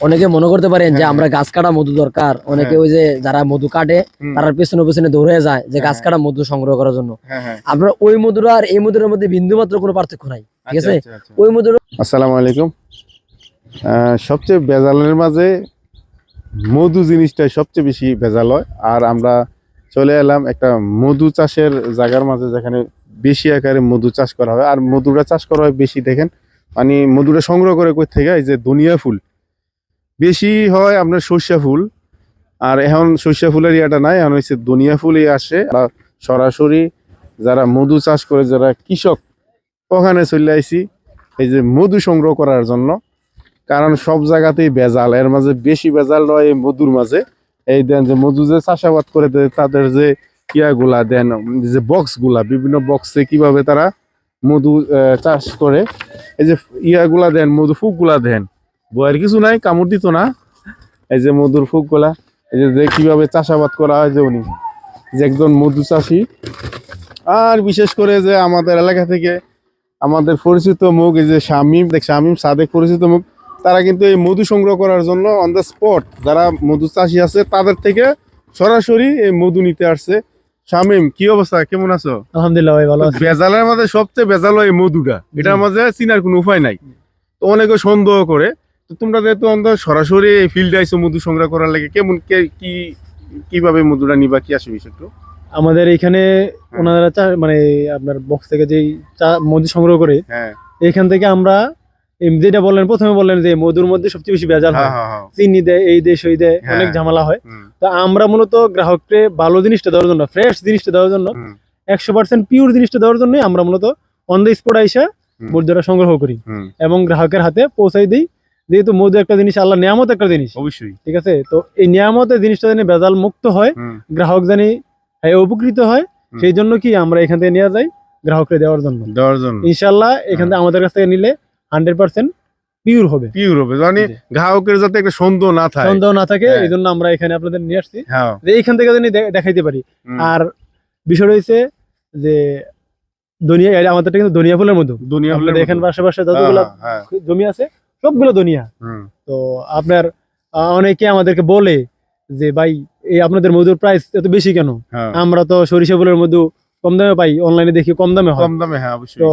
অনেকে মনে করতে পারেন যে হ্যাঁ। আমরা গাছ কাটা মধু দরকার। অনেকে হ্যাঁ। ওই যে যারা মধু কাটে তারা পেছনে পেছনে দৌড়ে যায় যে গাছ হ্যাঁ। কাটা মধু সংগ্রহ করার জন্য। আপনার ওই মধুর আর এই মধুর মধ্যে বিন্দু মাত্র কোনো পার্থক্য নাই ঠিক আছে? আচ্ছা, আচ্ছা। ওই মধুর আসসালামু আলাইকুম। আহ, সবচেয়ে বেজালের মাঝে মধু জিনিসটাই সবচেয়ে বেশি বেজাল হয়। আর আমরা চলে এলাম একটা মধু চাষের জায়গার মাঝে যেখানে বেশি আকারে মধু চাষ করা হয়। আর মধুটা চাষ করা হয় বেশি দেখেন। মানে মধুটা সংগ্রহ করে কই থেকে এই যে দুনিয়া ফুল। বেশি হয় আপনার সর্ষা ফুল। আর এখন সর্ষা ফুলের ইয়াটা নাই, এখন হচ্ছে দুনিয়া ফুলই আসে। সরাসরি যারা মধু চাষ করে, যারা কৃষক, ওখানে চলে আইসি এই যে মধু সংগ্রহ করার জন্য। কারণ সব জায়গাতেই ভেজাল, এর মাঝে বেশি ভেজাল রয় এই মধুর মাঝে। এই দেন যে মধু যে চাষাবাদ করে তাদের যে ইয়াগুলা দেন যে বক্সগুলা বিভিন্ন বক্সে কীভাবে তারা মধু চাষ করে। এই যে ইয়াগুলা দেন, মধু ফুকগুলা দেন বয়ের কিছু নাই কামড় দিত না। এই যে মধুর ফুকগুলা এই যে যে কীভাবে চাষাবাদ করা হয় যে উনি যে একজন মধু চাষি। আর বিশেষ করে যে আমাদের এলাকা থেকে আমাদের পরিচিত মুখ এই যে শামিম দেখ শামিম সাদেক পরিচিত মুখ তারা কিন্তু এই মধু সংগ্রহ করার জন্য অন দ্য স্পট যারা মধু চাষি আছে তাদের থেকে সরাসরি এই মধু নিতে আসছে। শামিম কি অবস্থা? কেমন আছো? আলহামদুলিল্লাহ ভাই ভালো ভেজালের মধ্যে সবচেয়ে হয় এই মধুটা। এটার মাঝে চিনার কোনো উপায় নাই। তো অনেকে সন্দেহ করে তোমরা যেহেতু অন্তত সরাসরি ফিল্ডে আইসো মধু সংগ্রহ করার লাগে কেমন কে- কি কীভাবে মধুটা নিবা কি আসবে একটু আমাদের এখানে ওনারা চা- মানে আপনার বক্স থেকে যেই চা- মধু সংগ্রহ করে হ্যাঁ। এখান থেকে আমরা যেটা বললেন প্রথমে বললেন যে মধুর মধ্যে সবচেয়ে বেশি ভেজাল হ্যাঁ। হয় হ্যাঁ হ্যাঁ। চিনি দেয় এই দেশ ওই দেয়। অনেক ঝামেলা হয়। তো আমরা মূলত গ্রাহককে ভালো জিনিসটা দেওয়ার জন্য ফ্রেশ জিনিসটা দেওয়ার জন্য একশো পার্সেন্ট পিওর জিনিসটা দেওয়ার জন্য আমরা মূলত অন দ্য স্পট আইসা। মধুটা সংগ্রহ করি এবং গ্রাহকের হাতে পৌঁছাই দিই। যেহেতু মধু একটা জিনিস আল্লাহ নিয়ামত একটা জিনিস। অবশ্যই। ঠিক আছে? তো এই নিয়ামতের জিনিসটা জানি ভেজাল মুক্ত হয় গ্রাহক জানি উপকৃত হয় সেই জন্য কি আমরা এখান থেকে নিয়ে যাই গ্রাহককে দেওয়ার জন্য। দেওয়ার জন্য। ইনশাল্লাহ এখান থেকে আমাদের কাছ থেকে নিলে হান্ড্রেড পার্সেন্ট পিওর হবে। পিওর হবে। মানে গ্রাহকের যাতে একটা সন্দেহ না থাকে। সন্দেহ না থাকে হ্যাঁ। এই জন্য আমরা এখানে আপনাদের নিয়ে আসছি। হ্যাঁ। যে এইখান থেকে জানি দে- দেখাইতে পারি। আর বিষয় রয়েছে যে দুনিয়া আমাদের কিন্তু দুনিয়া ফুলের মধু। দুনিয়া ফুলের দেখেন মতো। পাশে যতগুলো হ্যাঁ, জমি আছে সবগুলো দুনিয়া। তো আপনার অনেকে আমাদেরকে বলে যে ভাই এই আপনাদের মধুর প্রাইস এত বেশি কেন? হ্যাঁ। আমরা তো সরিষা ফুলের মধু কম দামে পাই অনলাইনে দেখি কম দামে কম দামে হ্যাঁ অবশ্যই। তো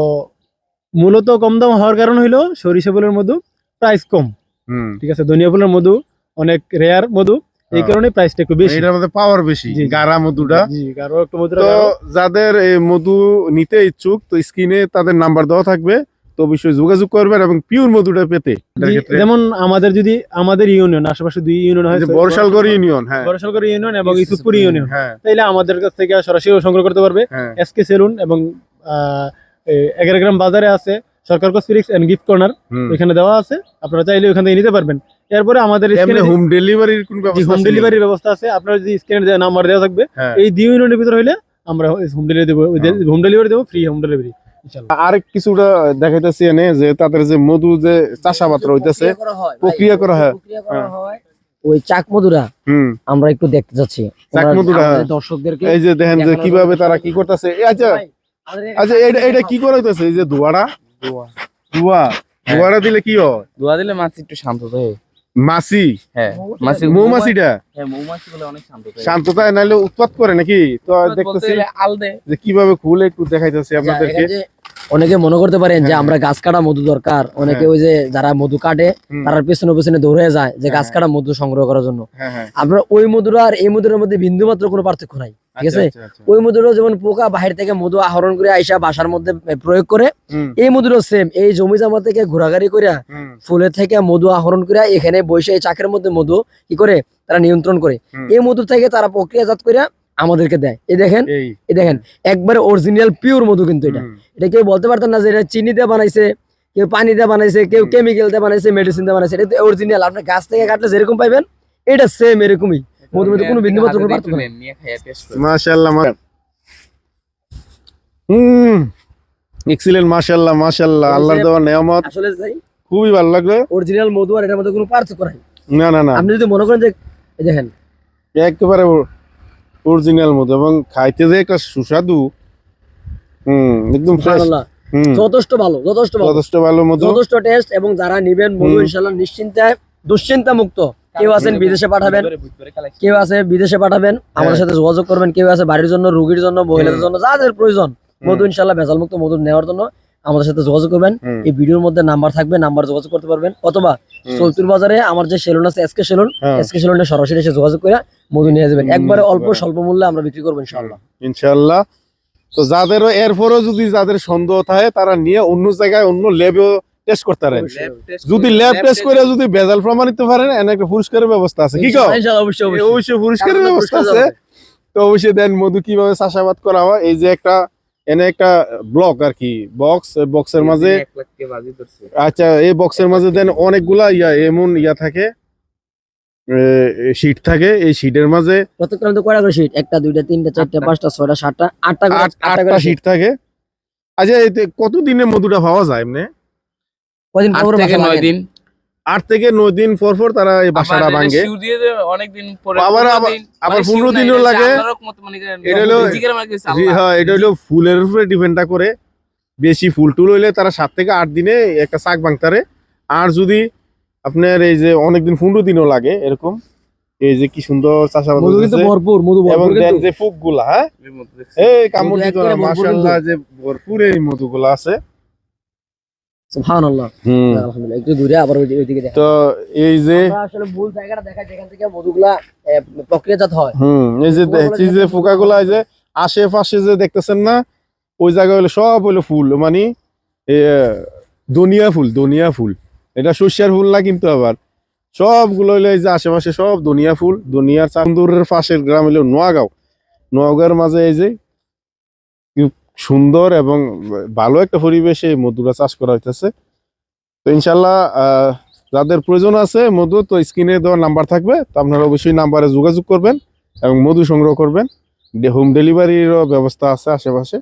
মূলত কম দাম হওয়ার কারণ হইল সরিষা ফুলের মধু প্রাইস কম। হুম। ঠিক আছে ধনিয়া ফুলের মধু অনেক রেয়ার মধু এই হ্যাঁ। কারণে প্রাইসটা একটু বেশি। এটার মধ্যে পাওয়ার বেশি জি। মধুটা। একটু মধুটা তো যাদের এই মধু নিতে ইচ্ছুক তো স্ক্রিনে তাদের নাম্বার দেওয়া থাকবে। তো অবশ্যই যোগাযোগ করবেন এবং পিওর মধুটা পেতে যেমন আমাদের যদি আমাদের ইউনিয়ন আশেপাশে দুই ইউনিয়ন হয় যে বর্ষালগড় ইউনিয়ন হ্যাঁ। বরশালগড় ইউনিয়ন এবং ইসুপুর ইউনিয়ন হ্যাঁ। তাইলে আমাদের কাছ থেকে সরাসরি সংগ্রহ করতে পারবে। হ্যাঁ। এসকে সেলুন এবং এগারো গ্রাম বাজারে আছে Sarkar cosmetics and gift corner. ওইখানে দেওয়া আছে আপনারা চাইলে ওখানে থেকে নিতে পারবেন। এরপরে আমাদের হোম ডেলিভারির কোন ব্যবস্থা হোম? ডেলিভারির ব্যবস্থা আছে। আপনার যদি স্ক্যানে নাম্বার দেওয়া থাকবে হ্যাঁ। এই দুই ইউনিটের ভিতরে হইলে আমরা হোম ডেলিভারি দেবো। হোম ডেলিভারি দেবো ফ্রি হোম ডেলিভারি আর কিছুটা দেখাইতেছি এনে যে তাদের যে মধু যে চাষাবাদ হইতেছে প্রক্রিয়া করা হয়, করা হয়। করা হ্যাঁ। হয়। ওই চাক মধুরা আমরা একটু দেখতে চাক মধুরা, হ্যাঁ। দর্শকদেরকে এই যে দেখেন যে কীভাবে তারা কি করতেছে। আচ্ছা। আচ্ছা এটা এটা কি করাইতেছে এই যে ধোয়াটা ধোয়া ধোয়াটা দিলে কি হয়? দোয়া দিলে মাছ একটু শান্ত মাছি? হ্যাঁ মাছি মৌমাছিটা? হ্যাঁ মৌমাছি বলে অনেক শান্ত থাকে। শান্ততা নাইলে উৎপাত করে নাকি? তো দেখতেছি যে কীভাবে খুলে একটু দেখাইতেছি আপনাদেরকে। এখানে যে অনেকে মনে করতে পারেন যে হ্যাঁ। আমরা গাছ কাটা মধু দরকার। অনেকে হ্যাঁ। ওই যে যারা মধু কাটে তারা পেছনে পেছনে দৌড়ে যায় যে গাছ হ্যাঁ। কাটা মধু সংগ্রহ করার জন্য। আপনার ওই মধুর আর এই মধুরের মধ্যে বিন্দু মাত্র কোনো পার্থক্য নাই ঠিক আচ্ছা, আছে? আচ্ছা, আচ্ছা। ওই মধুরও যেমন পোকা বাহির থেকে মধু আহরণ করে আইসা বাসার মধ্যে প্রয়োগ করে এই মধুরও সেম এই জমি জামা থেকে ঘোরাঘুরি করে ফুলের থেকে মধু আহরণ করে এখানে বসে এই চাকের মধ্যে মধু কি করে? তারা নিয়ন্ত্রণ করে। এই মধু থেকে তারা প্রক্রিয়াজাত করে আমাদেরকে দেয়। এই দেখেন এই। দেখেন একবারে অরিজিনাল পিওর মধু কিন্তু এটা। এটা কেউ বলতে পারতেন না যে এটা চিনি দিয়ে বানাইছে কেউ পানি দিয়ে বানাইছে কেউ কেমিক্যাল দিয়ে বানাইছে মেডিসিন দিয়ে বানাইছে এটা অরিজিনাল আপনি গাছ থেকে কাটলে যেরকম পাইবেন এটা সেম এরকমই। মধুর মধ্যে কোনো বিন্দু মাত্র পার্থক্য নেই। মাশাআল্লাহ মা- হুম। এক্সিলেন্ট মাশাআল্লাহ মাশাআল্লাহ আল্লাহর দেওয়া নিয়ামত। আসলে ভাই খুবই ভালো লাগল অরিজিনাল মধু আর এটার মধ্যে কোনো পার্থক্য নাই। না না না। আপনি যদি মনে করেন যে এই দেখেন একেবারে অরিজিনাল মধু এবং খাইতে যে একটা সুস্বাদু হুম একদম ফ্রেশ যথেষ্ট ভালো যথেষ্ট ভালো। যথেষ্ট ভালো মধু যথেষ্ট টেস্ট এবং যারা নিবেন মধু হুম। ইনশাল্লাহ নিশ্চিন্তে দুশ্চিন্তা মুক্ত কেউ আছেন বিদেশে পাঠাবেন। কেউ আছে বিদেশে পাঠাবেন আমাদের হ্যাঁ। সাথে যোগাযোগ করবেন কেউ আছে বাড়ির জন্য রোগীর জন্য মহিলাদের জন্য যাদের প্রয়োজন। মধু ইনশাল্লাহ ভেজাল মুক্ত মধু নেওয়ার জন্য আমাদের সাথে যোগাযোগ করবেন। এই ভিডিওর মধ্যে নাম্বার থাকবে নাম্বার যোগাযোগ করতে পারবেন। অথবা। চৌতুর বাজারে আমার যে সেলুন আছে এসকে সেলুন হ্যাঁ। এসকে সেলুনে সরাসরি এসে যোগাযোগ করে মধু নিয়ে যাবেন। একবারে অল্প স্বল্প মূল্যে আমরা বিক্রি করব ইনশাল্লাহ ইনশাল্লাহ তো যাদেরও এরপরও যদি যাদের সন্দেহ থাকে তারা নিয়ে অন্য জায়গায় অন্য ল্যাবেও টেস্ট করতে পারেন। যদি ল্যাব টেস্ট করে যদি বেজাল প্রমাণিত পারেন এনে একটা পুরস্কারের ব্যবস্থা আছে। কি কও? অবশ্যই অবশ্যই। অবশ্যই পুরস্কারের ব্যবস্থা আছে। তো অবশ্যই দেন মধু কীভাবে চাষাবাদ করা হয়। এই যে একটা এনে একটা ব্লক আর কি বক্স বক্সের মাঝে। আচ্ছা এই বক্সের মাঝে দেন অনেকগুলা ইয়া এমন ইয়া থাকে শীট থাকে এই শীটের মাঝে প্রত্যেকটা মধ্যে কয়টা করে শীট একটা দুইটা তিনটা চারটা পাঁচটা ছয়টা সাতটা আটটা আটটা শীট থাকে। আচ্ছা এতে কতদিনে মধুটা পাওয়া যায় এমনি? কদিন পর নয় দিন। আট থেকে নয় দিন পর পর তারা এই বাসাটা ভাঙে আবার- আবার- মানে পনেরো দিনও লাগে। আল্লাহর রহমত মনে এটা হলো- আল্লাহ। হ্যাঁ এটা হলো ফুলের উপরে ডিপেন্ডটা করে বেশি ফুল টুল হইলে তারা সাত থেকে আট দিনে একটা শাক ভাঙতারে আর যদি আপনার এই যে অনেকদিন পনেরো দিনও লাগে এরকম এই যে কি সুন্দর চাষাবাদ মধু। ভরপুর মধু এবং দেন যে ফুকগুলা হ্যাঁ। এই কামড় মধু যে ভরপুর এই মধুগুলা আছে সুবহানাল্লাহ হুম আলহামদুলিল্লাহ একটু দূরে আবার ওই- ওইদিকে দেখা তো এই যে আসলে মূল জায়গাটা দেখাই যেখান থেকে মধুগুলা প্রক্রিয়াজাত হয়। হুম এই যে দেখছি যে পোকাগুলা যে আশেপাশে যে দেখতেছেন না ওই জায়গায় হলো সব হলো ফুল মানে দুনিয়া ফুল দুনিয়া ফুল। এটা শস্যের ফুল না কিন্তু আবার। সবগুলো হলো এই যে আশেপাশে সব দুনিয়া ফুল দুনিয়ার চান্দুরের পাশের গ্রাম হলো নোয়াগাঁও। নোয়াগাঁওয়ের মাঝে এই যে সুন্দর এবং ভালো একটা পরিবেশে মধুরা চাষ করা হইতেছে। তো ইনশাল্লাহ যাদের প্রয়োজন আছে মধু, তো স্ক্রিনে দেওয়ার নাম্বার থাকবে, তো আপনারা অবশ্যই নাম্বারে যোগাযোগ করবেন এবং মধু সংগ্রহ করবেন। হোম ডেলিভারিরও ব্যবস্থা আছে আশেপাশে।